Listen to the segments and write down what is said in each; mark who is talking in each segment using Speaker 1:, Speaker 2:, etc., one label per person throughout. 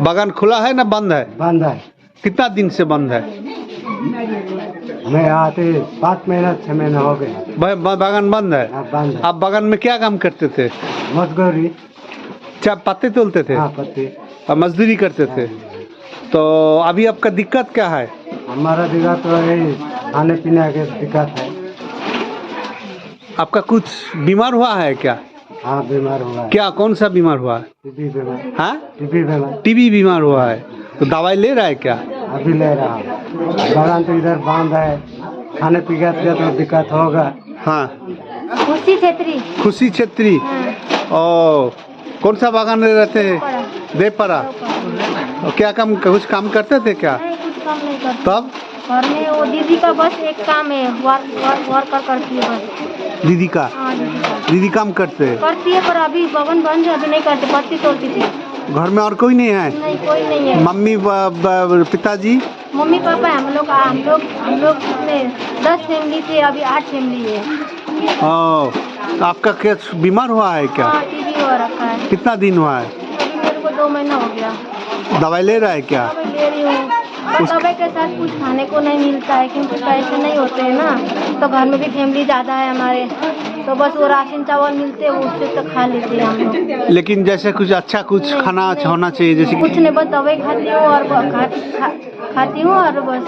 Speaker 1: बागान खुला है ना बंद है?
Speaker 2: बंद है।
Speaker 1: कितना दिन से बंद है?
Speaker 2: मैं आते पाँच महीना छह महीना हो गए
Speaker 1: बागान बंद है?
Speaker 2: हाँ बंद है।
Speaker 1: आप बागान में क्या काम करते थे?
Speaker 2: मजदूरी।
Speaker 1: क्या पत्ते तोलते थे?
Speaker 2: हाँ पत्ती।
Speaker 1: और मजदूरी करते थे? तो अभी आपका दिक्कत क्या है?
Speaker 2: हमारा दिक्कत तो यही खाने पीने के दिक्कत है।
Speaker 1: आपका कुछ बीमार हुआ है क्या?
Speaker 2: हाँ बीमार हुआ है।
Speaker 1: क्या कौन सा बीमार हुआ है?
Speaker 2: टीबी बीमार।
Speaker 1: हाँ?
Speaker 2: टीबी बीमार।
Speaker 1: टीबी बीमार हुआ है। तो दवाई ले रहा है क्या?
Speaker 2: अभी ले रहा हूँ। तो इधर बाँध है। खाने पीने का तो दिक्कत होगा।
Speaker 1: हाँ।
Speaker 3: खुशी छेत्री।
Speaker 1: खुशी छेत्री। ओ कौन सा बागान में रहते हैं? देपरा और क्या काम कुछ काम करते थे क्या?
Speaker 3: कुछ काम नहीं करती।
Speaker 1: तब?
Speaker 3: घर में वो दीदी का बस एक काम है वर्क वर्क वर्कर करती है बस।
Speaker 1: दीदी का?
Speaker 3: हाँ दीदी का।
Speaker 1: दीदी काम करते। हैं
Speaker 3: करती है पर अभी भवन बंद है अभी नहीं करते पत्ती तोड़ती थी।
Speaker 1: घर में और कोई नहीं है?
Speaker 3: नहीं कोई नहीं है।
Speaker 1: मम्मी पिताजी?
Speaker 3: मम्मी पापा हम लोग हम लोग हम लोग दस फैमिली थे अभी आठ फैमिली है।
Speaker 1: ओ तो आपका क्या बीमार हुआ है क्या?
Speaker 3: हाँ टीवी हो रखा है।
Speaker 1: कितना दिन हुआ है?
Speaker 3: अभी मेरे को दो महीना हो गया।
Speaker 1: दवाई ले रहा है क्या?
Speaker 3: दवाई ले रही हूँ। दवाई के साथ कुछ खाने को नहीं मिलता है क्योंकि पैसे नहीं होते हैं ना। तो घर में भी फैमिली ज़्यादा है हमारे। तो बस वो राशन चावल मिलते हैं उससे तो खा लेते हैं हम लोग।
Speaker 1: लेकिन जैसे कुछ अच्छा कुछ खाना होना चाहिए जैसे
Speaker 3: कुछ नहीं बस दवाई खाती हूँ और खा, खा, खाती हूँ और बस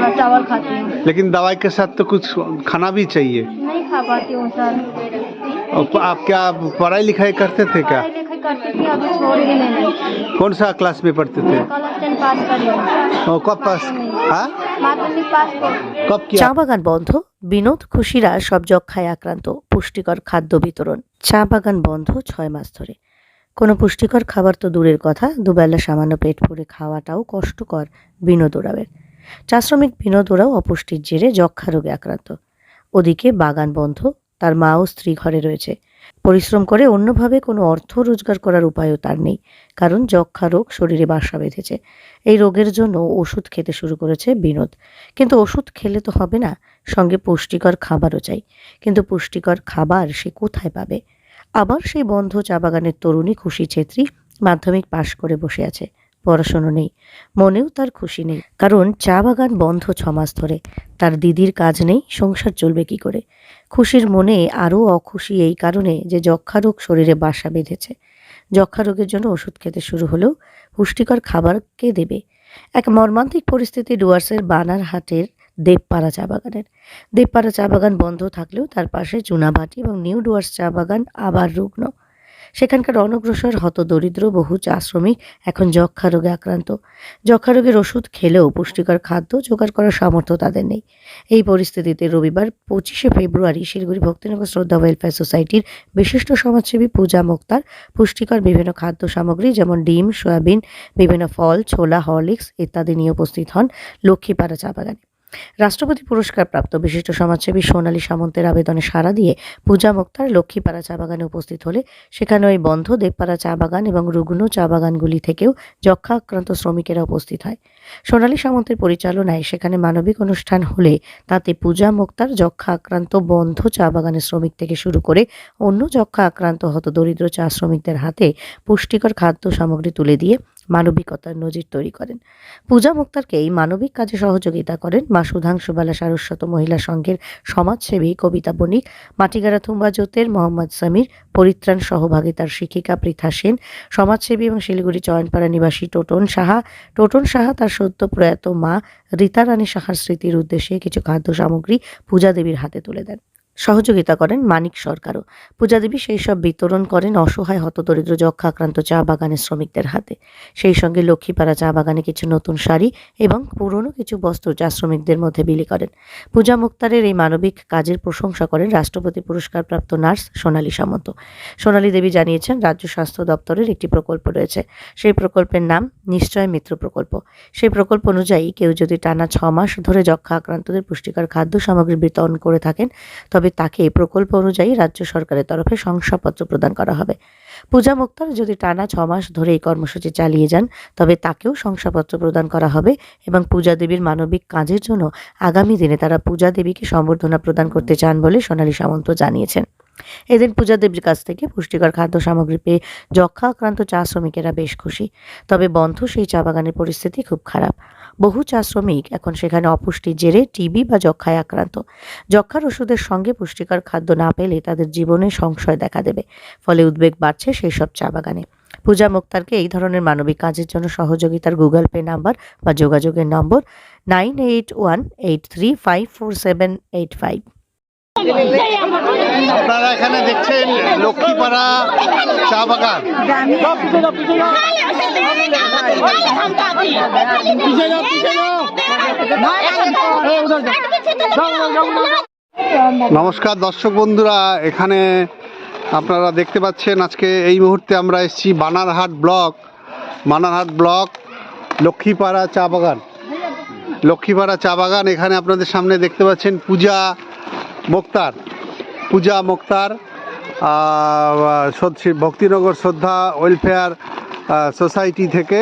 Speaker 3: बस चावल खाती हूँ।
Speaker 1: लेकिन दवाई के साथ तो कुछ खाना भी चाहिए।
Speaker 3: नहीं खा पाती हूँ सर।
Speaker 1: आप क्या पढ़ाई लिखाई करते थे क्या?
Speaker 3: करती थी अभी छोड़ ही नहीं।
Speaker 1: कौन सा क्लास में पढ़ते थे?
Speaker 3: कॉलेज टेन पास करी
Speaker 1: और कब पास हाँ?
Speaker 4: চা বাগান বন্ধ বিনোদ খুশিরা সব যক্ষায় আক্রান্ত পুষ্টিকর খাদ্য বিতরণ। চা বাগান বন্ধ ছয় মাস ধরে। কোনো পুষ্টিকর খাবার তো দূরের কথা দুবেলা সামান্য পেট ভরে খাওয়াটাও কষ্টকর বিনোদ ওরাবের। চা শ্রমিক বিনোদ ওরাও অপুষ্টির জেরে যক্ষা রোগে আক্রান্ত। ওদিকে বাগান বন্ধ তার মা ও স্ত্রী ঘরে রয়েছে। পরিশ্রম করে অন্যভাবে কোনো অর্থ রোজগার করার উপায়ও তার নেই, কারণ যক্ষা রোগ শরীরে বাসা বেঁধেছে। এই রোগের জন্য ওষুধ খেতে শুরু করেছে বিনোদ। কিন্তু ওষুধ খেলে তো হবে না, সঙ্গে পুষ্টিকর খাবারও চাই। কিন্তু পুষ্টিকর খাবার সে কোথায় পাবে? আবার সেই বন্ধ চা বাগানের তরুণী খুশি ছেত্রী মাধ্যমিক পাশ করে বসে আছে। পড়াশোনা নেই, মনেও তার খুশি নেই। কারণ চা বাগান বন্ধ ছমাস ধরে। তার দিদির কাজ নেই, সংসার চলবে কি করে? খুশির মনে আরও অখুশি এই কারণে যে যক্ষা রোগ শরীরে বাসা বেঁধেছে। যক্ষা রোগের জন্য ওষুধ খেতে শুরু হলেও পুষ্টিকর খাবার কে দেবে? এক মর্মান্তিক পরিস্থিতি ডুয়ার্সের বানারহাটের দেবপাড়া চা বাগানের। দেবপাড়া চা বাগান বন্ধ থাকলেও তার পাশে চুনাভাটি এবং নিউ ডুয়ার্স চা বাগান আবার রুগ্ন। সেখানকার অনগ্রসর হত দরিদ্র বহু চা শ্রমিক এখন যক্ষা রোগে আক্রান্ত। যক্ষা রোগের ওষুধ খেলেও পুষ্টিকর খাদ্য জোগাড় করার সামর্থ্য তাদের নেই। এই পরিস্থিতিতে রবিবার পঁচিশে ফেব্রুয়ারি শিলিগুড়ি ভক্তিনগর শ্রদ্ধা ওয়েলফেয়ার সোসাইটির বিশিষ্ট সমাজসেবী পূজা মুক্তার পুষ্টিকর বিভিন্ন খাদ্য সামগ্রী যেমন ডিম, সয়াবিন, বিভিন্ন ফল, ছোলা, হরলিক্স ইত্যাদি নিয়ে উপস্থিত হন লক্ষ্মীপাড়া চা বাগানে। রাষ্ট্রপতি পুরস্কার প্রাপ্ত বিশিষ্ট সমাজসেবী সোনালী সামন্তের আবেদনে সাড়া দিয়ে পূজা মুক্তার লক্ষ্মীপাড়া চা বাগানে উপস্থিত হলে সেখানে ওই বন্ধ দেবপাড়া চা বাগান এবং রুগ্ন চা বাগানগুলি থেকেও যক্ষা আক্রান্ত শ্রমিকেরা উপস্থিত হয়। সোনালী সামন্তের পরিচালনায় সেখানে মানবিক অনুষ্ঠান হলে তাতে পূজা মুক্তার যক্ষা আক্রান্ত, বন্ধ চা বাগানের শ্রমিক থেকে শুরু করে অন্য যক্ষা আক্রান্ত হত দরিদ্র চা শ্রমিকদের হাতে পুষ্টিকর খাদ্য সামগ্রী তুলে দিয়ে মানবিকতার নজির তৈরি করেন। পূজা মুক্তারকে এই মানবিক কাজে সহযোগিতা করেন মা সুধাংশুবালা সারস্বত মহিলা সংঘের সমাজসেবী কবিতা বণিক, মাটিগাড়া থুম্বা জোতের মোহাম্মদ সামির, পরিত্রাণ সহভাগিতার শিক্ষিকা পৃথা সেন, সমাজসেবী এবং শিলিগুড়ি চয়নপাড়া নিবাসী টোটন সাহা। টোটন সাহা তার সদ্য প্রয়াত মা রীতা রানী সাহার স্মৃতির উদ্দেশ্যে কিছু খাদ্য সামগ্রী পূজা দেবীর হাতে তুলে দেন। সহযোগিতা করেন মানিক সরকারও। পূজা দেবী সেই সব বিতরণ করেন অসহায়, হতদরিদ্র যক্ষা আক্রান্ত চা বাগানের শ্রমিকদের হাতে। সেই সঙ্গে লক্ষ্মীপাড়া চা বাগানে কিছু নতুন শাড়ি এবং পুরনো কিছু বস্ত্র চা শ্রমিকদের মধ্যে বিলি করেন। পূজা মুক্তারের এই মানবিক কাজের প্রশংসা করেন রাষ্ট্রপতি পুরস্কারপ্রাপ্ত নার্স সোনালী সামন্ত। সোনালী দেবী জানিয়েছেন, রাজ্য স্বাস্থ্য দপ্তরের একটি প্রকল্প রয়েছে। সেই প্রকল্পের নাম নিশ্চয় মিত্র প্রকল্প। সেই প্রকল্প অনুযায়ী কেউ যদি টানা ছ মাস ধরে যক্ষা আক্রান্তদের পুষ্টিকর খাদ্য সামগ্রী বিতরণ করে থাকেন, তবে তাকে প্রকল্প অনুযায়ী রাজ্য সরকারের তরফে শংসাপত্র প্রদান করা হবে। পূজা মুক্তার যদি টানা ছ মাস ধরে এই কর্মসূচি চালিয়ে যান, তবে তাকেও শংসাপত্র প্রদান করা হবে এবং পূজা দেবীর মানবিক কাজের জন্য আগামী দিনে তারা পূজা দেবীকে সম্বর্ধনা প্রদান করতে চান বলে সোনালী সামন্ত জানিয়েছেন। এদিন পূজা দেবীর কাছ থেকে পুষ্টিকর খাদ্য সামগ্রী পেয়ে যক্ষা আক্রান্ত চা শ্রমিকেরা বেশ খুশি। তবে বন্ধ সেই চা বাগানের পরিস্থিতি খুব খারাপ। বহু চা শ্রমিক এখন সেখানে অপুষ্টির জেরে টিবি বা যক্ষায় আক্রান্ত। যক্ষার ওষুধের সঙ্গে পুষ্টিকর খাদ্য না পেলে তাদের জীবনে সংশয় দেখা দেবে, ফলে উদ্বেগ বাড়ছে সেই সব চা বাগানে। পূজা মুক্তারকে এই ধরনের মানবিক কাজের জন্য সহযোগিতার গুগল পে নাম্বার বা যোগাযোগের নম্বর nine eight one eight three five four seven eight five.
Speaker 1: আপনারা এখানে দেখছেন লক্ষ্মীপাড়া চা বাগান। নমস্কার দর্শক বন্ধুরা, এখানে আপনারা দেখতে পাচ্ছেন আজকে এই মুহূর্তে আমরা এসেছি বানারহাট ব্লক বানারহাট ব্লক লক্ষ্মীপাড়া চা বাগান। লক্ষ্মীপাড়া চা বাগান এখানে আপনাদের সামনে দেখতে পাচ্ছেন পূজা মোক্তার, পূজা মোক্তার ভক্তিনগর শ্রদ্ধা ওয়েলফেয়ার সোসাইটি থেকে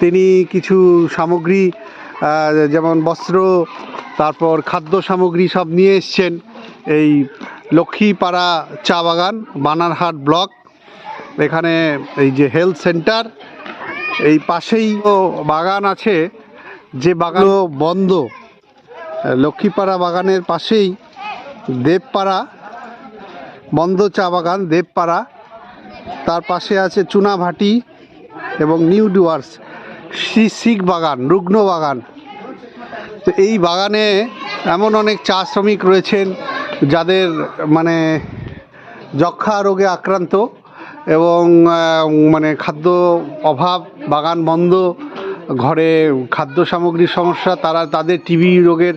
Speaker 1: তিনি কিছু সামগ্রী যেমন বস্ত্র, তারপর খাদ্য সামগ্রী সব নিয়ে এসছেন এই লক্ষ্মীপাড়া চা বাগান, বানারহাট ব্লক। এখানে এই যে হেলথ সেন্টার, এই পাশেই বাগান আছে। যে বাগান বন্ধ, লক্ষ্মীপাড়া বাগানের পাশেই দেবপাড়া, বন্ধ চা বাগান, দেবপাড়া। তার পাশে আছে চুনাভাটি এবং নিউ ডুয়ার্স, শ্রী শিখ বাগান, রুগ্ন বাগান। তো এই বাগানে এমন অনেক চা শ্রমিক রয়েছেন যাদের মানে যক্ষা রোগে আক্রান্ত এবং মানে খাদ্য অভাব, বাগান বন্ধ, ঘরে খাদ্য সামগ্রীর সমস্যা, তারা তাদের টিবি রোগের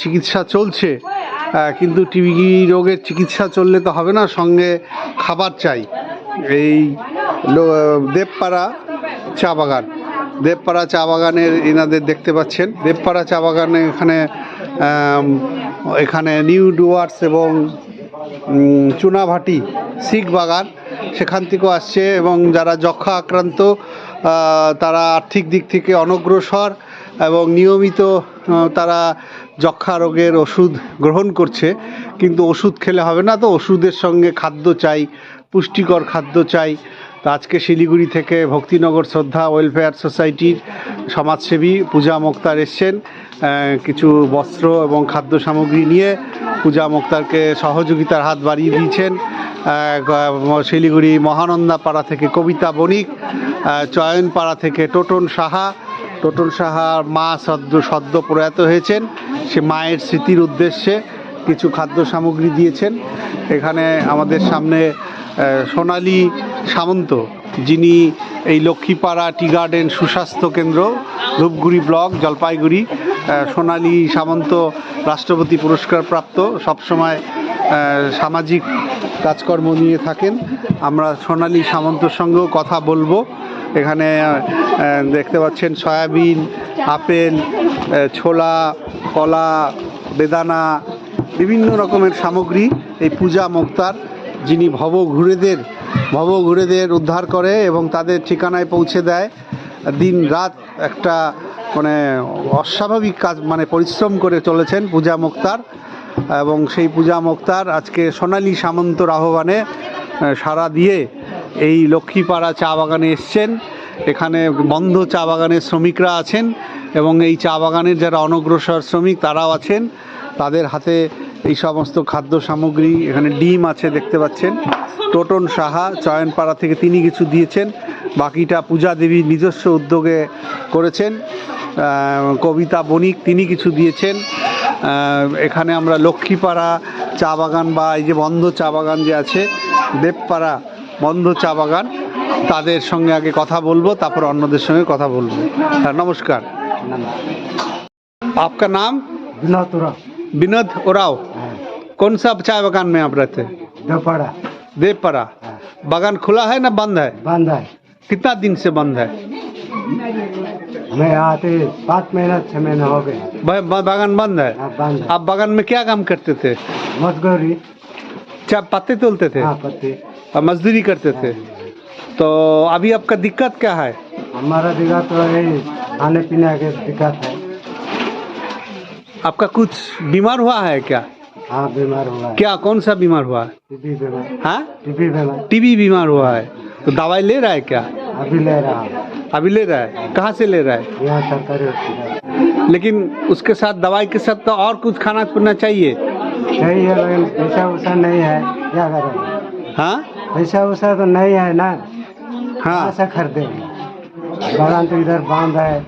Speaker 1: চিকিৎসা চলছে। কিন্তু টিবি রোগের চিকিৎসা চললে তো হবে না, সঙ্গে খাবার চাই। এই দেবপাড়া চা বাগান। দেবপাড়া চা বাগানের এনাদের দেখতে পাচ্ছেন। দেবপাড়া চা বাগানে এখানে এখানে নিউ ডুয়ার্স এবং চুনাভাটি শিখ বাগান সেখান থেকেও আসছে এবং যারা যক্ষা আক্রান্ত তারা আর্থিক দিক থেকে অনগ্রসর এবং নিয়মিত তারা যক্ষা রোগের ওষুধ গ্রহণ করছে। কিন্তু ওষুধ খেলে হবে না তো ওষুধের সঙ্গে খাদ্য চাই পুষ্টিকর খাদ্য চাই। তো আজকে শিলিগুড়ি থেকে ভক্তিনগর শ্রদ্ধা ওয়েলফেয়ার সোসাইটির সমাজসেবী পূজা মোক্তার এসছেন। কিছু বস্ত্র এবং খাদ্য সামগ্রী নিয়ে পূজা মোক্তারকে সহযোগিতার হাত বাড়িয়ে দিয়েছেন। শিলিগুড়ি মহানন্দা পাড়া থেকে কবিতা বণিক আহ, চয়ন পাড়া থেকে টোটন সাহা টোটন সাহার মা সদ্য সদ্য প্রয়াত হয়েছেন। সে মায়ের স্মৃতির উদ্দেশ্যে কিছু খাদ্য সামগ্রী দিয়েছেন। এখানে আমাদের সামনে সোনালি সামন্ত, যিনি এই লক্ষ্মীপাড়া টি গার্ডেন সুস্বাস্থ্য কেন্দ্র, ধূপগুড়ি ব্লক, জলপাইগুড়ি সোনালি সামন্ত রাষ্ট্রপতি পুরস্কার প্রাপ্ত সবসময় সামাজিক কাজকর্ম নিয়ে থাকেন। আমরা সোনালি সামন্তর সঙ্গেও কথা বলব। এখানে দেখতে পাচ্ছেন সয়াবিন আপেল ছোলা কলা বেদানা বিভিন্ন রকমের সামগ্রী এই পূজা মুক্তার যিনি ভব ঘুরেদের ভব ঘুরেদের উদ্ধার করে এবং তাদের ঠিকানায় পৌঁছে দেয়। দিন রাত একটা মানে অস্বাভাবিক কাজ মানে পরিশ্রম করে চলেছেন পূজা মুক্তার। এবং সেই পূজা মুক্তার আজকে সোনালী সামন্তর আহ্বানে আহ, সাড়া দিয়ে এই লক্ষ্মীপাড়া চা বাগানে এসছেন। এখানে বন্ধ চা বাগানের শ্রমিকরা আছেন এবং এই চা বাগানের যারা অনগ্রসর শ্রমিক তারাও আছেন। তাদের হাতে এই সমস্ত খাদ্য সামগ্রী, এখানে ডিম আছে দেখতে পাচ্ছেন। টোটন সাহা, চয়নপাড়া থেকে তিনি কিছু দিয়েছেন। বাকিটা পূজা দেবী নিজস্ব উদ্যোগে করেছেন। কবিতা বণিক তিনি কিছু দিয়েছেন। এখানে আমরা লক্ষ্মীপাড়া চা বাগান বা এই যে বন্ধ চা বাগান যে আছে, দেবপাড়া বন্ধ চা বাগান তাদের সঙ্গে আগে কথা বলবো তারপর অন্যদের সঙ্গে কথা বলবো হ্যাঁ, নমস্কার आपका नाम
Speaker 2: विनोद उराव
Speaker 1: विनोद उराव कौन सा चाय बागान में आप रहते हैं
Speaker 2: दपड़ा
Speaker 1: देवपरा बागान खुला है ना बंद है
Speaker 2: बंद है
Speaker 1: कितना दिन से बंद है
Speaker 2: हमें आते पाँच महीना छः महीना हो गए
Speaker 1: ब- ब- बागान बंद है
Speaker 2: हाँ बंद है
Speaker 1: आप बागान में क्या काम करते थे
Speaker 2: मजगौरी
Speaker 1: चाय पत्ते तोलते थे
Speaker 2: हाँ पत्ती
Speaker 1: और मजदूरी करते थे। तो अभी आपका दिक्कत क्या है?
Speaker 2: हमारा दिक्कत तो यही खाने पीने के दिक्कत है।
Speaker 1: आपका कुछ बीमार हुआ है क्या?
Speaker 2: हाँ बीमार हुआ है।
Speaker 1: क्या कौन सा बीमार हुआ? है
Speaker 2: टीबी बीमार।
Speaker 1: हाँ?
Speaker 2: टीबी बीमार।
Speaker 1: टीबी बीमार हुआ है। तो दवाई ले रहा है क्या?
Speaker 2: अभी ले रहा हूँ।
Speaker 1: अभी ले रहा है। कहाँ से ले रहा है?
Speaker 2: यहाँ सरकारी हॉस्पिटल।
Speaker 1: लेकिन उसके साथ दवाई के साथ तो और कुछ खाना पीना चाहिए?
Speaker 2: है लेकिन पैसा वैसा नहीं है। क्या करें?
Speaker 1: हाँ?
Speaker 2: पैसा वैसा तो नहीं है ना।
Speaker 1: हाँ।
Speaker 2: से खरीदेंगे बागान तो इधर बाँध है।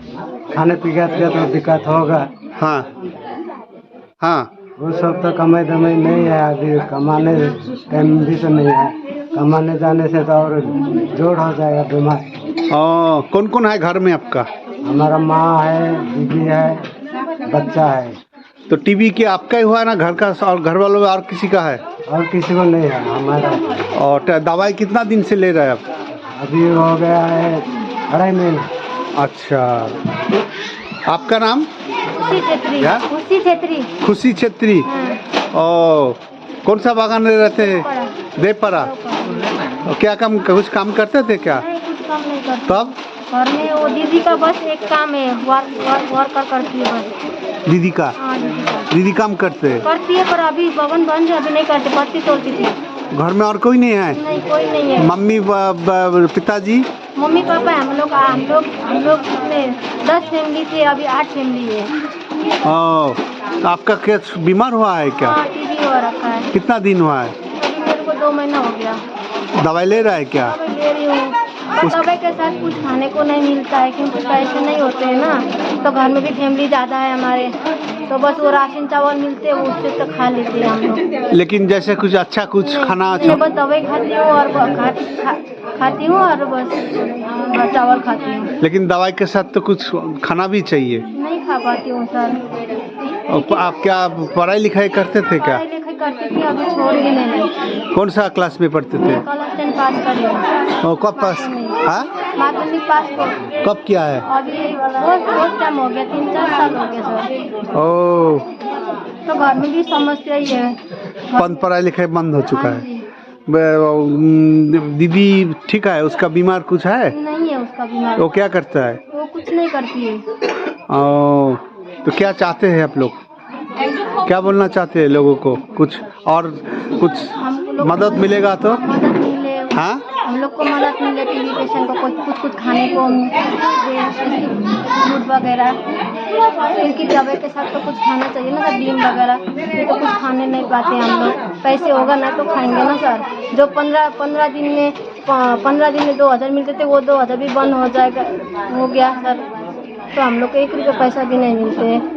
Speaker 2: खाने पीने का तो दिक्कत होगा।
Speaker 1: हाँ। हाँ।
Speaker 2: वो सब तो कमाई दमाई नहीं है अभी। कमाने टाइम भी तो नहीं है। कमाने जाने से तो और जोड़ हो जाएगा बीमार।
Speaker 1: ओ, कौन कौन है घर में आपका?
Speaker 2: हमारा माँ है दीदी है बच्चा है।
Speaker 1: तो टीबी के आपका ही हुआ है ना? घर का और घर वालों में और किसी का है?
Speaker 2: और किसी को नहीं है हमारा।
Speaker 1: और दवाई कितना दिन से ले रहे हैं आप?
Speaker 2: अभी हो गया है अढ़ाई महीना।
Speaker 1: अच्छा। आपका नाम?
Speaker 3: खुशी छेत्री।
Speaker 1: क्या?
Speaker 3: उसी छेत्री।
Speaker 1: खुशी छेत्री। और कौन सा बागान में रहते हैं। देवपरा। क्या काम कुछ काम करते थे क्या?
Speaker 3: नहीं कुछ काम नहीं करती।
Speaker 1: तब?
Speaker 3: घर में वो दीदी का बस एक काम है वर्क वर्क वर्कर करती है बस।
Speaker 1: दीदी का?
Speaker 3: हाँ दीदी का।
Speaker 1: दीदी काम करते। हैं
Speaker 3: करती है पर अभी भवन बंद है अभी नहीं करती पत्ती तोड़ती थी
Speaker 1: घर में और कोई नहीं है?
Speaker 3: नहीं कोई नहीं है।
Speaker 1: मम्मी ब- ब- पिताजी?
Speaker 3: मम्मी पापा हम लोग हम लोग हम लोग कितने दस फैमिली थे अभी आठ फैमिली है।
Speaker 1: ओ तो आपका क्या बीमार हुआ है क्या?
Speaker 3: हाँ टीवी हो रखा है।
Speaker 1: कितना दिन हुआ है?
Speaker 3: अभी मेरे को दो महीना हो गया।
Speaker 1: दवाई ले रहा है क्या?
Speaker 3: ले रही हूँ। पर दवाई के साथ कुछ खाने को नहीं मिलता है क्योंकि पैसे नहीं होते हैं ना। तो घर में भी फैमिली ज़्यादा है हमारे। तो बस वो राशन चावल मिलते हैं उससे तो खा लेते हैं हम लोग।
Speaker 1: लेकिन जैसे कुछ अच्छा कुछ खाना
Speaker 3: नहीं, बस दवाई खाती हूँ और खा, खा, खाती हूँ और बस बस चावल खाती हूँ।
Speaker 1: लेकिन दवाई के साथ तो कुछ खाना भी चाहिए।
Speaker 3: नहीं खा पाती हूँ सर।
Speaker 1: आप क्या पढ़ाई लिखाई करते थे क्या?
Speaker 3: करती थी अभी छोड़ दी मैंने
Speaker 1: कौन सा क्लास में पढ़ते थे?
Speaker 3: पास कर
Speaker 1: कब पास? हाँ?
Speaker 3: माध्यमिक पास
Speaker 1: कब किया है?
Speaker 3: अभी बहुत बहुत टाइम हो गया तीन चार साल हो गया सर।
Speaker 1: ओ।
Speaker 3: तो घर में भी समस्या ही है।
Speaker 1: पढ़ाई लिखाई बंद हो चुका
Speaker 3: हाँ।
Speaker 1: है दीदी ठीक है उसका बीमार कुछ है?
Speaker 3: नहीं है उसका बीमार।
Speaker 1: वो क्या करता है?
Speaker 3: वो कुछ नहीं करती है।
Speaker 1: ओ, तो क्या चाहते हैं आप लोग? क्या बोलना चाहते हैं लोगों को? कुछ और कुछ मदद मिलेगा तो? हाँ?
Speaker 3: हम लोग को मदद मिले टीवी पेशेंट को कुछ कुछ कुछ खाने को, दूध वगैरह। इनकी दवाई के साथ तो कुछ खाना चाहिए ना सर डीम वगैरह। ये तो कुछ खाने नहीं पाते हम लोग। पैसे होगा ना तो खाएँगे ना सर। जो पंद्रह पंद्रह दिन में, पंद्रह दिन में दो हज़ार मिलते थे, वो दो हज़ार भी बंद हो जाएगा। हो गया सर। तो हम लोग को एक रुपये पैसा भी नहीं मिलते।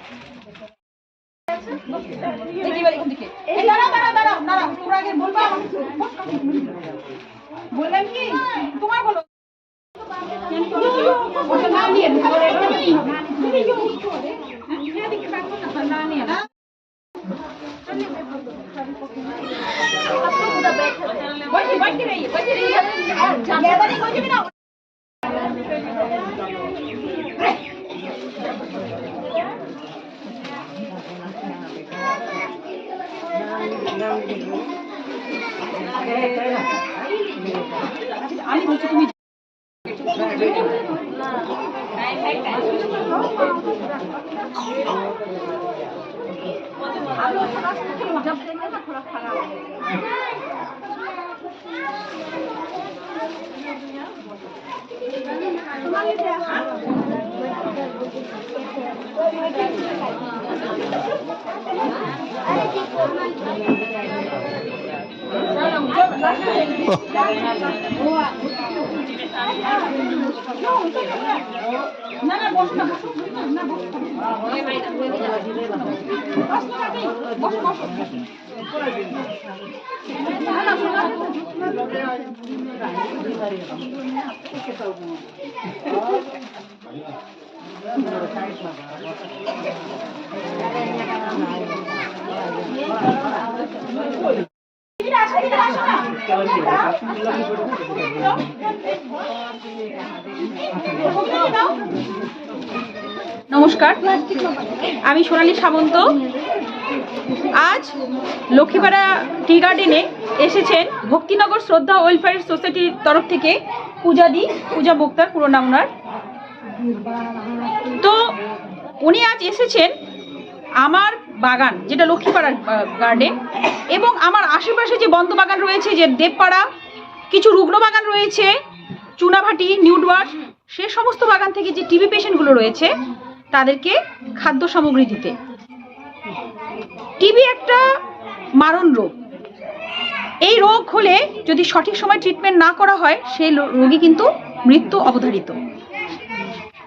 Speaker 5: দেখি এখান থেকে। এই। তোমরা আগে বলবা বললাম কি তোমার বলো না না নমস্কার। আমি সোনালী সামন্ত। আজ লক্ষ্মীপাড়া টি গার্ডেনে এসেছেন ভক্তিনগর শ্রদ্ধা ওয়েলফেয়ার সোসাইটির তরফ থেকে পূজা দি পূজা মুক্তার পুরো নাম ওনার। তো উনি আজ এসেছেন আমার বাগান, যেটা লক্ষ্মীপাড়ার গার্ডেন এবং আমার আশেপাশে যে বন্ধ বাগান রয়েছে, যে দেবপাড়া, কিছু রুগ্ন বাগান রয়েছে, চুনাভাটি, নিউডওয়াশ, সে সমস্ত বাগান থেকে যে টিবি পেশেন্টগুলো রয়েছে, তাদেরকে খাদ্য সামগ্রী দিতে। টিবি একটা মারণ রোগ। এই রোগ হলে যদি সঠিক সময় ট্রিটমেন্ট না করা হয়, সেই রোগী কিন্তু মৃত্যু অবধারিত।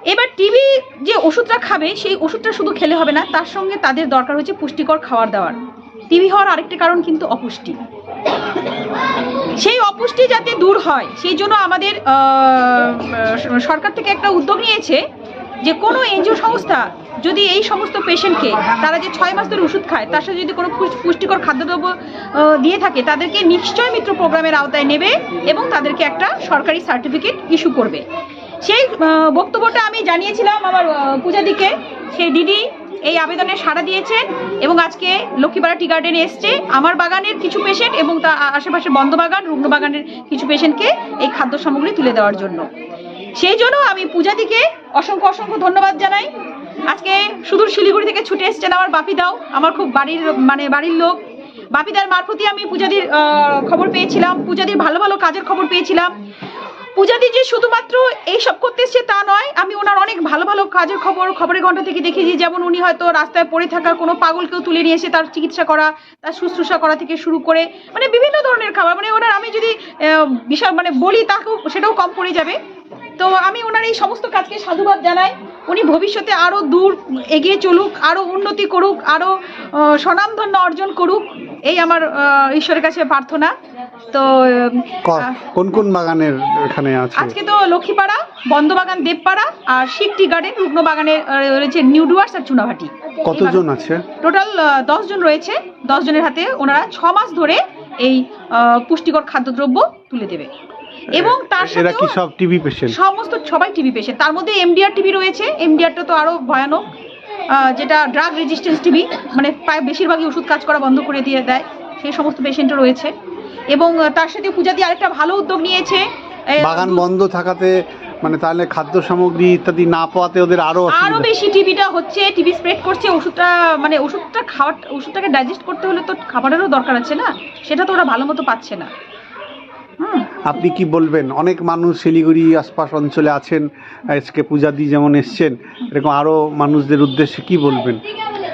Speaker 5: এবার টিবি যে ওষুধটা খাবে, সেই ওষুধটা শুধু খেলে হবে না, তার সঙ্গে তাদের দরকার হচ্ছে পুষ্টিকর খাবার দাওয়ার। টিবি হওয়ার আরেকটি কারণ কিন্তু অপুষ্টি। সেই অপুষ্টি যাতে দূর হয়, সেই জন্য আমাদের সরকার থেকে একটা উদ্যোগ নিয়েছে যে কোনো এনজিও সংস্থা যদি এই সমস্ত পেশেন্টকে, তারা যে ছয় মাস ধরে ওষুধ খায়, তার সাথে যদি কোনো পুষ- পুষ্টিকর খাদ্যদ্রব্য দিয়ে থাকে, তাদেরকে নিশ্চয় মিত্র প্রোগ্রামের আওতায় নেবে এবং তাদেরকে একটা সরকারি সার্টিফিকেট ইস্যু করবে। সেই বক্তব্যটা আমি জানিয়েছিলাম আমার পূজাদিকে। সেই দিদি এই আবেদনে সাড়া দিয়েছেন এবং আজকে লক্ষ্মীপাড়া টি গার্ডেনে এসছে। আমার বাগানের কিছু পেশেন্ট এবং তার আশেপাশে বন্ধ বাগান, রুগ্ন বাগানের কিছু পেশেন্টকে এই খাদ্য সামগ্রী তুলে দেওয়ার জন্য। সেই জন্য আমি পূজাদিকে অসংখ্য অসংখ্য ধন্যবাদ জানাই। আজকে সুদূর শিলিগুড়ি থেকে ছুটে এসছেন আমার বাপি দাও আমার খুব বাড়ির মানে বাড়ির লোক। বাপিদার মারফতই আমি পূজাদির খবর পেয়েছিলাম, পূজাদির ভালো ভালো কাজের খবর পেয়েছিলাম। পূজাদি যে শুধুমাত্র এই সব করতে এসছে তা নয়, আমি ওনার অনেক ভালো ভালো কাজের খবর, খবরের ঘণ্টা থেকে দেখেছি যেমন উনি হয়তো রাস্তায় পড়ে থাকা কোনো পাগলকেও তুলে নিয়ে এসে তার চিকিৎসা করা, তার শুশ্রূষা করা থেকে শুরু করে মানে বিভিন্ন ধরনের খাবার। মানে ওনার আমি যদি বিশাল মানে বলি তাকেও, সেটাও কম পড়ে যাবে। তো আমি ওনার এই সমস্ত কাজকে সাধুবাদ জানাই। উনি ভবিষ্যতে আরও দূর এগিয়ে চলুক আরও উন্নতি করুক আরও স্বনামধন্য অর্জন করুক, এই আমার ঈশ্বরের কাছে প্রার্থনা। তো
Speaker 1: কোন কোন বাগানের এখানে আছে?
Speaker 5: আজকে তো লক্ষ্মীপাড়া বন্ধবাগান দেবপাড়া আর শিখ টি গার্ডেন রুগ্ন বাগানের রয়েছে নিউডুয়ার্স আর চুনাভাটি।
Speaker 1: কতজন আছে?
Speaker 5: টোটাল জন রয়েছে। দশ জনের হাতে ওনারা ছ মাস ধরে এই পুষ্টিকর খাদ্যদ্রব্য তুলে দেবে। এবং তার
Speaker 1: এরা কি সব টিভি পেশেন্ট
Speaker 5: সমস্ত সবাই টিবি পেশেন্ট তার মধ্যে এমডিআর টিবি রয়েছে। এমডিআরটা তো আরও ভয়ানক। যেটা ড্রাগ রেজিস্ট্যান্স টিবি মানে প্রায় বেশিরভাগই ওষুধ কাজ করা বন্ধ করে দিয়ে দেয়। সেই সমস্ত পেশেন্টও রয়েছে। এবং তার সাথে পূজা দিয়ে আরেকটা ভালো উদ্যোগ নিয়েছে।
Speaker 1: বাগান বন্ধ থাকাতে মানে তাহলে খাদ্য সামগ্রী ইত্যাদি না পাওয়াতে ওদের
Speaker 5: আরও
Speaker 1: আরও
Speaker 5: বেশি টিভিটা হচ্ছে টিভি স্প্রেড করছে ওষুধটা মানে ওষুধটা খাওয়ার ওষুধটাকে ডাইজেস্ট করতে হলে তো খাবারেরও দরকার আছে না? সেটা তো ওরা ভালো মতো পাচ্ছে না।
Speaker 1: আপনি কি বলবেন? অনেক মানুষ শিলিগুড়ি আশপাশ অঞ্চলে আছেন আজকে পূজা দি যেমন এসছেন এরকম আরও মানুষদের উদ্দেশ্যে কি বলবেন?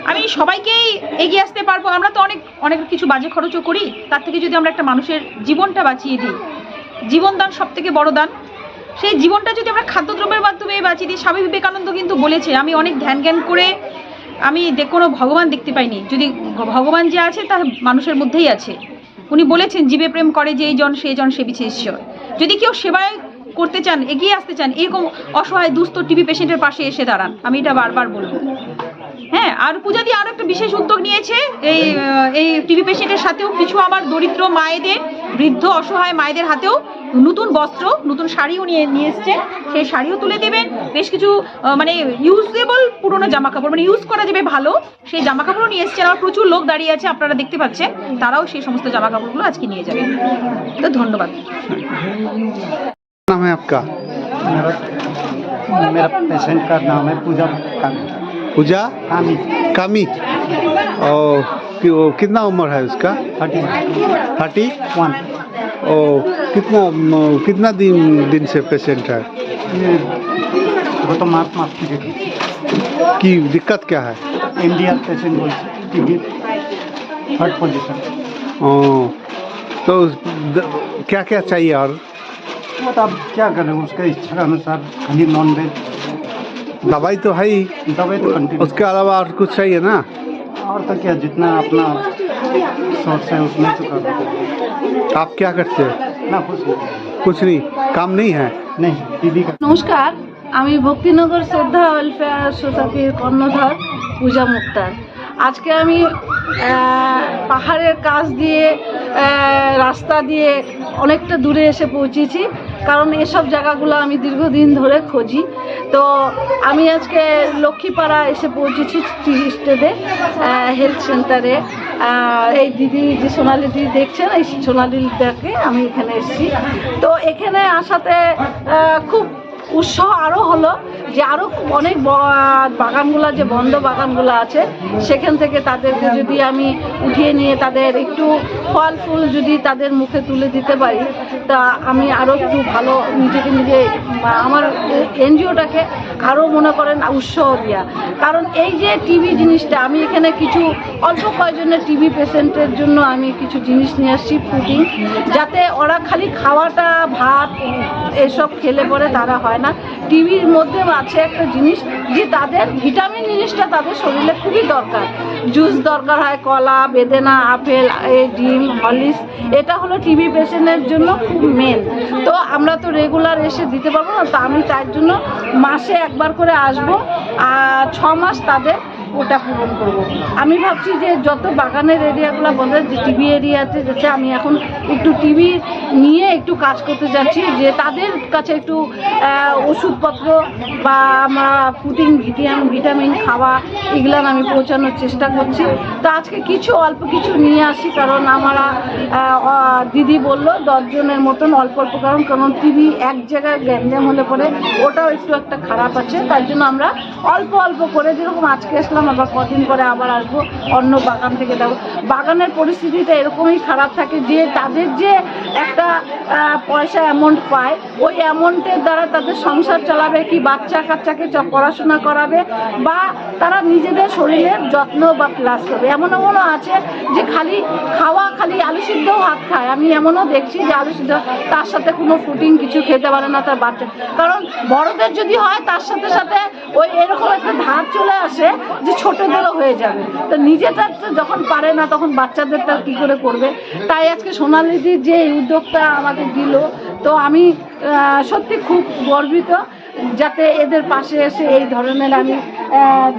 Speaker 5: আমি সবাইকেই এগিয়ে আসতে পারব। আমরা তো অনেক অনেক কিছু বাজে খরচও করি। তার থেকে যদি আমরা একটা মানুষের জীবনটা বাঁচিয়ে দিই জীবনদান সব থেকে বড় দান। সেই জীবনটা যদি আমরা খাদ্যদ্রব্যের মাধ্যমে বাঁচিয়ে দিই, স্বামী বিবেকানন্দ কিন্তু বলেছে, আমি অনেক ধ্যান জ্ঞান করে আমি কোনো ভগবান দেখতে পাইনি। যদি ভগবান যে আছে, তা মানুষের মধ্যেই আছে। উনি বলেছেন, জীবে প্রেম করে যেই জন সেই জন, সে সেবিছে ঈশ্বর যদি কেউ সেবায় করতে চান, এগিয়ে আসতে চান, এরকম অসহায়, দুস্থ টিবি পেশেন্টের পাশে এসে দাঁড়ান। আমি এটা বারবার বলব। হ্যাঁ আর পূজা দিয়ে আরো একটা বিশেষ উদ্যোগ নিয়েছে এই আহ, এই টিভি পেশেন্টের সাথেও কিছু আমার দরিদ্র মায়েদের বৃদ্ধ অসহায় মায়েদের হাতেও নতুন বস্ত্র নতুন শাড়িও নিয়ে নিয়ে এসছে সেই শাড়িও তুলে দেবেন বেশ কিছু আহ, মানে ইউজেবল পুরনো জামা কাপড় মানে ইউজ করা যাবে ভালো সেই জামা কাপড়ও নিয়ে এসছেন আমার প্রচুর লোক দাঁড়িয়ে আছে আপনারা দেখতে পাচ্ছেন তারাও সেই সমস্ত জামা কাপড়গুলো আজকে নিয়ে যাবে তো ধন্যবাদ
Speaker 1: नाम है आपका
Speaker 2: मेरा मेरा पेशेंट का नाम है पूजा कामी
Speaker 1: पूजा?
Speaker 2: कामी
Speaker 1: कामी ओ कि- कितना उम्र है उसका?
Speaker 2: थर्टी।
Speaker 1: थर्टी?
Speaker 2: वन।
Speaker 1: ओ कितना कितना दिन दिन से पेशेंट है?
Speaker 2: वो तो मार्च मार्च की डेट
Speaker 1: की दिक्कत क्या है?
Speaker 2: इंडिया पेशेंट बोलते टीबी थर्ड पोजीशन
Speaker 1: ओ तो द, क्या क्या चाहिए और?
Speaker 2: वो अब क्या करें उसके इच्छा के अनुसार खाली नॉन वेज
Speaker 1: दवाई तो है ही
Speaker 2: दवाई तो कंटिन्यू
Speaker 1: उसके अलावा और कुछ चाहिए ना
Speaker 2: और तो क्या जितना अपना सोर्स है उसमें तो कर
Speaker 1: आप क्या करते हैं
Speaker 2: ना कुछ नहीं।
Speaker 1: कुछ नहीं काम नहीं है
Speaker 2: नहीं टीबी का
Speaker 6: নমস্কার আমি ভক্তিনগর শ্রদ্ধা ওয়েলফেয়ার সোসাইটির কর্ণধার পূজা মুক্তার আজকে আমি আহ, পাহাড়ের কাছ দিয়ে আহ, রাস্তা দিয়ে অনেকটা দূরে এসে পৌঁছেছি, কারণ এসব জায়গাগুলো আমি দীর্ঘদিন ধরে খুঁজি। তো আমি আজকে লক্ষ্মীপাড়া এসে পৌঁছেছি স্টেদে হেলথ সেন্টারে এই দিদি, যে সোনালি দিদি দেখছেন, এই সোনালি দিদাকে আমি এখানে এসেছি। তো এখানে আসাতে খুব উৎসাহ আরও হলো যে আরও অনেক বাগানগুলো, যে বন্ধ বাগানগুলো আছে, সেখান থেকে তাদেরকে যদি আমি উঠিয়ে নিয়ে তাদের একটু ফল ফুল যদি তাদের মুখে তুলে দিতে পারি, তা আমি আরও একটু ভালো নিজেকে নিজে আমার এনজিওটাকে আরও মনে করেন উৎসাহ দেওয়া কারণ এই যে টিভি জিনিসটা, আমি এখানে কিছু অল্প কয়েকজনের টিভি পেশেন্টের জন্য আমি কিছু জিনিস নিয়ে আসছি ফুডিং যাতে ওরা খালি খাওয়াটা, ভাত, এসব খেলে পরে তারা হয় না, টিভির মধ্যে আছে একটা জিনিস যে তাদের ভিটামিন জিনিসটা তাদের শরীরে খুবই দরকার। জুস দরকার হয়, কলা, বেদেনা, আপেল ডিম হলিস এটা হলো টিভি পেশেন্টের জন্য খুব মেন তো আমরা তো রেগুলার এসে দিতে পারব না, তো আমি তার জন্য মাসে একবার করে আসব, আর ছ মাস তাদের ওটা পূরণ করব। আমি ভাবছি যে যত বাগানের এরিয়াগুলো বন্ধ যে টিভি এরিয়াতে যাচ্ছে আমি এখন একটু টিভি নিয়ে একটু কাজ করতে যাচ্ছি, যে তাদের কাছে একটু ওষুধপত্র বা আমরা ফুটিং ভিটামিন ভিটামিন খাওয়া এগুলো আমি পৌঁছানোর চেষ্টা করছি তো আজকে কিছু, অল্প কিছু নিয়ে আসি, কারণ আমরা দিদি বলল দশজনের মতন অল্প অল্প, কারণ কারণ টিভি এক জায়গায় গ্যাঞ্জাম হলে পরে ওটাও একটু একটা খারাপ আছে, তার জন্য আমরা অল্প অল্প করে যেরকম আজকে আসলাম আবার কদিন পরে আবার আসব, অন্য বাগান থেকে দেবো বাগানের পরিস্থিতিটা এরকমই খারাপ থাকে যে তাদের যে একটা পয়সা অ্যামাউন্ট পায়, ওই অ্যামাউন্টের দ্বারা তাদের সংসার চালাবে কি, বাচ্চা কাচ্চাকে পড়াশোনা করাবে, বা তারা নিজেদের শরীরের যত্ন বা ক্লাস করবে। এমন এমনও আছে যে খালি খাওয়া, খালি আলু সিদ্ধ ভাত খায়। আমি এমনও দেখছি যে আলু সিদ্ধ, তার সাথে কোনো প্রোটিন কিছু খেতে পারে না তার বাচ্চা। কারণ বড়দের যদি হয়, তার সাথে সাথে ওই এরকম একটা ধার চলে আসে যে ছোটদেরও হয়ে যাবে। তো নিজেটা যখন পারে না, তখন বাচ্চাদেরটা কি করে করবে? তাই আজকে সোনালিদির যে উদ্যোগটা আমাকে দিল, তো আমি সত্যি খুব গর্বিত যাতে এদের পাশে এসে এই ধরনের আমি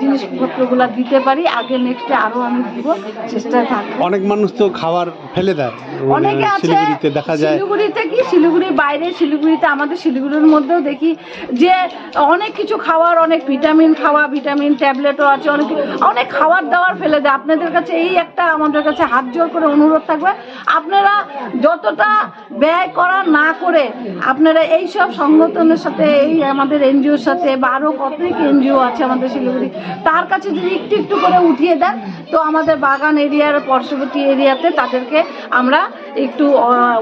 Speaker 6: জিনিসপত্রগুলো দিতে পারি। আগে নেক্সটে আরও আমি দিব চেষ্টায় থাকব।
Speaker 1: অনেক মানুষ তো খাবার ফেলে দেয়। মানে
Speaker 6: অনেকে আছে
Speaker 1: শিলিগুড়িতে দেখা যায়।
Speaker 6: শিলিগুড়িতে কি? শিলিগুড়ির বাইরে শিলিগুড়িতে আমাদের শিলিগুড়ির মধ্যেও দেখি যে অনেক কিছু খাওয়ার অনেক ভিটামিন খাওয়া ভিটামিন ট্যাবলেটও আছে অনেক অনেক খাবার দাবার ফেলে দেয়। আপনাদের কাছে এই একটা আমাদের কাছে হাত জোর করে অনুরোধ থাকবে। আপনারা যতটা ব্যয় করা না করে আপনারা এই সব সংগঠনের সাথে এই আমাদের এনজিওর সাথে বা আরও কত এনজিও আছে আমাদের শিলিগুড়ি, তার কাছে যদি একটু একটু করে উঠিয়ে দেন, তো আমাদের বাগান এরিয়ার, পার্শ্ববর্তী এরিয়াতে তাদেরকে আমরা একটু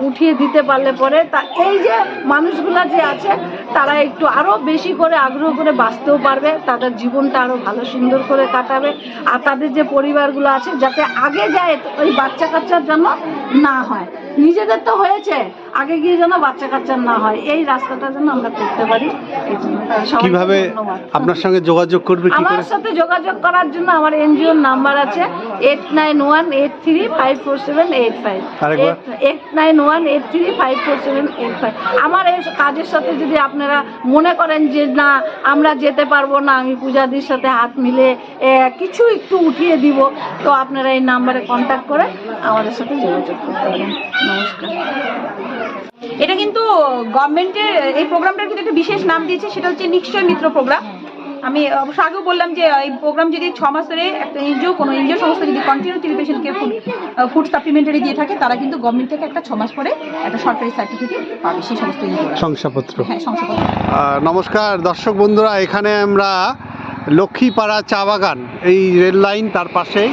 Speaker 6: উঠিয়ে দিতে পারলে পরে তা, এই যে মানুষগুলা যে আছে, তারা একটু আরও বেশি করে আগ্রহ করে বাঁচতেও পারবে, তাদের জীবনটা আরও ভালো সুন্দর করে কাটাবে, আর তাদের যে পরিবারগুলো আছে, যাতে আগে যায় ওই বাচ্চা কাচ্চার জন্য না হয়। নিজেদের তো হয়েছে আগে গিয়ে যেন বাচ্চা কাচ্চা না হয় এই রাস্তাটা যেন আমরা করতে পারি।
Speaker 1: কীভাবে আপনার সঙ্গে যোগাযোগ করবে কি
Speaker 6: আমার সাথে যোগাযোগ করার জন্য আমার এনজিওর নাম্বার আছে eight nine one eight three five four seven eight
Speaker 1: five?
Speaker 6: Eight nine one eight three five four seven eight five আমার এই কাজের সাথে যদি আপনারা মনে করেন যে না আমরা যেতে পারব না আমি পূজাদির সাথে হাত মিলে কিছু একটু উঠিয়ে দিব তো আপনারা এই নাম্বারে কন্ট্যাক্ট করে আমাদের সাথে যোগাযোগ করতে পারেন। নমস্কার।
Speaker 5: এটা কিন্তু গভর্নমেন্টের এই প্রোগ্রামটার কিন্তু একটা বিশেষ নাম দিয়েছে সেটা হচ্ছে নিশ্চয় মিত্র প্রোগ্রাম। আমি অবশ্য আগেও বললাম যে এই প্রোগ্রাম যদি ছ মাস ধরে একটা এনজিও কোনো এনজিও সংস্থা যদি কন্টিনিউ টিভি পেশেন্টকে ফুড ফুড সাপ্লিমেন্টারি দিয়ে থাকে তারা কিন্তু গভর্নমেন্ট থেকে একটা ছ মাস পরে একটা সরকারি সার্টিফিকেট পাবে সেই সমস্ত
Speaker 1: শংসাপত্র।
Speaker 5: হ্যাঁ
Speaker 1: আহ, নমস্কার দর্শক বন্ধুরা এখানে আমরা লক্ষ্মীপাড়া চা বাগান এই রেল লাইন তার পাশে।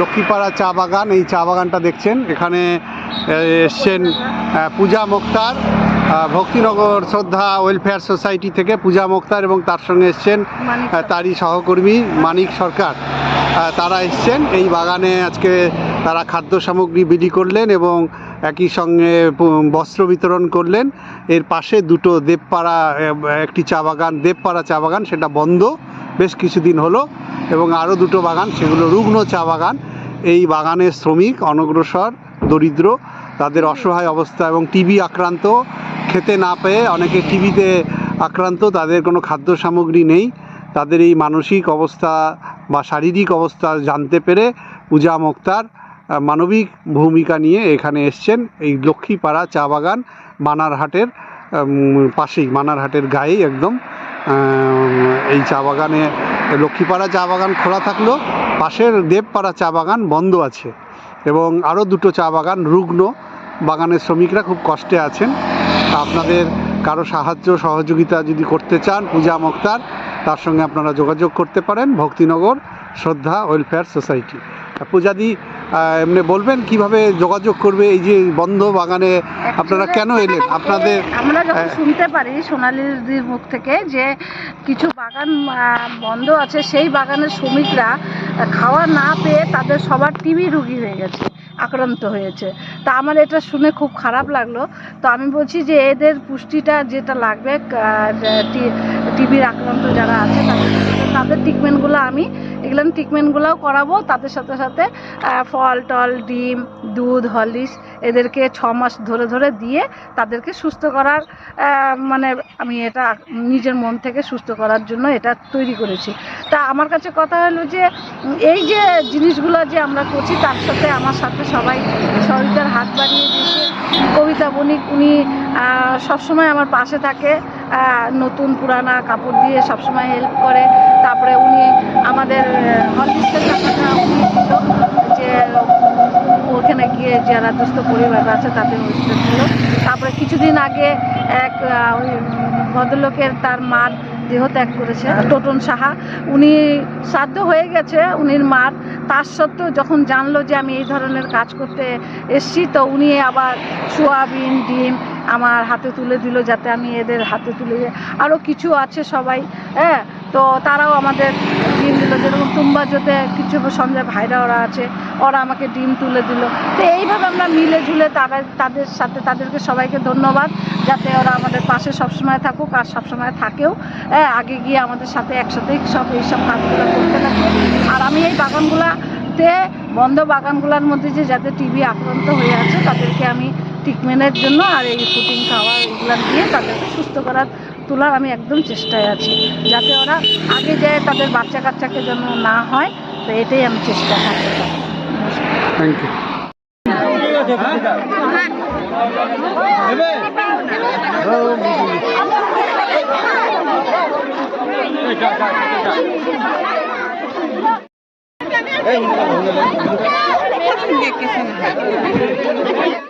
Speaker 1: লক্ষ্মীপাড়া চা বাগান এই চা বাগানটা দেখছেন। এখানে এসছেন পূজা মুক্তার ভক্তিনগর শ্রদ্ধা ওয়েলফেয়ার সোসাইটি থেকে পূজা মুক্তার এবং তার সঙ্গে এসছেন তারই সহকর্মী মানিক সরকার। তারা এসছেন এই বাগানে আজকে তারা খাদ্য সামগ্রী বিলি করলেন এবং একই সঙ্গে বস্ত্র বিতরণ করলেন। এর পাশে দুটো দেবপাড়া একটি চা বাগান দেবপাড়া চা বাগান সেটা বন্ধ। বেশ কিছুদিন হলো এবং আরও দুটো বাগান, সেগুলো রুগ্ন চা বাগান। এই বাগানের শ্রমিক, অনগ্রসর, দরিদ্র, তাদের অসহায় অবস্থা এবং টিবি আক্রান্ত, খেতে না পেয়ে অনেকে টিবিতে আক্রান্ত, তাদের কোনো খাদ্য সামগ্রী নেই। তাদের এই মানসিক অবস্থা বা শারীরিক অবস্থা জানতে পেরে পূজা মোক্তার মানবিক ভূমিকা নিয়ে এখানে এসছেন এই লক্ষ্মীপাড়া চা বাগান বানারহাটের পাশেই বানারহাটের গায়েই একদম। এই চা বাগানে, লক্ষ্মীপাড়া চা বাগান খোলা থাকলেও পাশের দেবপাড়া চা বাগান বন্ধ আছে, এবং আরও দুটো চা বাগান রুগ্ন বাগানের শ্রমিকরা খুব কষ্টে আছেন। আপনাদের কারও সাহায্য, সহযোগিতা যদি করতে চান পূজা মুক্তার, তার সঙ্গে আপনারা যোগাযোগ করতে পারেন, ভক্তিনগর শ্রদ্ধা ওয়েলফেয়ার সোসাইটি। পূজাদি এমনি বলবেন কীভাবে যোগাযোগ করবে? এই যে বন্ধ বাগানে আপনারা কেন এলেন? আপনাদের
Speaker 6: আমরা যখন
Speaker 1: হ্যাঁ।
Speaker 6: শুনতে পারি সোনালিদির মুখ থেকে যে কিছু বাগান বন্ধ আছে সেই বাগানের শ্রমিকরা খাওয়া না পেয়ে তাদের সবার টিবি রুগী হয়ে গেছে আক্রান্ত হয়েছে। তা আমার এটা শুনে খুব খারাপ লাগল। তো আমি বলছি যে এদের পুষ্টিটা যেটা লাগবে টিবির আক্রান্ত যারা আছে তাদের তাদের ট্রিটমেন্টগুলো আমি এগুলো আমি ট্রিটমেন্টগুলোও করাবো তাদের সাথে সাথে ফল, টল, ডিম, দুধ, হরলিক্স এদেরকে ছ মাস ধরে ধরে দিয়ে তাদেরকে সুস্থ করার মানে আমি এটা নিজের মন থেকে সুস্থ করার জন্য এটা তৈরি করেছি। তা আমার কাছে কথা হলো যে, এই যে জিনিসগুলো যে আমরা করছি তার সাথে আমার সাথে সবাই সহযোগিতার হাত বাড়িয়ে দিয়েছে। কবিতা বণিক উনি সবসময় আমার পাশে থাকে। নতুন পুরানা কাপড় দিয়ে সবসময় হেল্প করে। তারপরে উনি আমাদের হরলিক্সের টাকাটা উনি দিল, যে ওখানে গিয়ে যারা দুস্থ পরিবার আছে তাদের হসপিটাল ছিল তারপরে কিছুদিন আগে এক ওই ভদ্রলোকের তার মার দেহ ত্যাগ করেছে, টোটন সাহা। উনি শ্রাদ্ধ হয়ে গেছে উনির মার। তার সত্ত্বেও যখন জানলো যে আমি এই ধরনের কাজ করতে এসছি, তো উনি আবার সোয়াবিন, ডিম আমার হাতে তুলে দিল যাতে আমি এদের হাতে তুলে আরও কিছু আছে সবাই হ্যাঁ? তো তারাও আমাদের ডিম দিল। যেরকম তুম্বাজোতে কিছু সঞ্জয় ভাইরা ওরা আছে, ওরা আমাকে ডিম তুলে দিল। তো এইভাবে আমরা মিলে ঝুলে তারা, তাদের সাথে তাদেরকে সবাইকে ধন্যবাদ, যাতে ওরা আমাদের পাশে সবসময় থাকুক আর সবসময় থাকেও হ্যাঁ? আগে গিয়ে আমাদের সাথে একসাথে সব এইসব কাজগুলো করতে থাকে আর আমি এই বাগানগুলাতে, বন্ধ বাগানগুলোর মধ্যে যে যাদের টিবি আক্রান্ত হয়ে আছে, তাদেরকে আমি ট্রিটমেন্টের জন্য আর এই ফুটিং খাওয়া এগুলো দিয়ে তাদেরকে সুস্থ করার তোলার আমি একদম চেষ্টায় আছি। যাতে ওরা আগে যায় তাদের বাচ্চা কাচ্চাকে যেন না হয় তো এটাই আমি চেষ্টা পারি
Speaker 1: থ্যাংক ইউ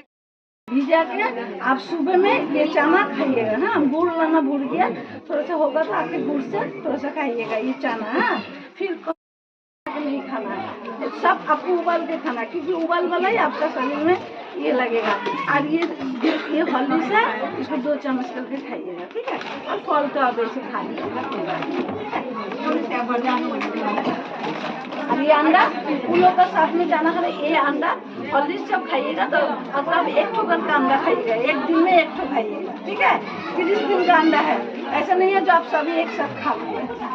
Speaker 6: भिजा के आप सुबह में ये चना खाइएगा हाँ गुड़ लाना भूल गया थोड़ा सा होगा तो आपके गुड़ से थोड़ा सा खाइएगा ये चना हाँ फिर नहीं खाना सब आपको उबाल के खाना क्योंकि उबाल वाला ही आपका शरीर में ये लगेगा। और ये ये हल्दी से इसको दो चम्मच करके खाइएगा, ठीक है? और फल तो आप ऐसे खा लीजिएगा और ये अंडा, फूलों का साथ में जाना करे ये अंडा, हल्दी सब खाइएगा तो मतलब एक ठो ठोकर का अंडा खाइएगा, एक दिन में एक ठो खाइएगा, ठीक है? तीस दिन का अंडा है। ऐसा नहीं है जो आप सभी एक साथ खा लीजिए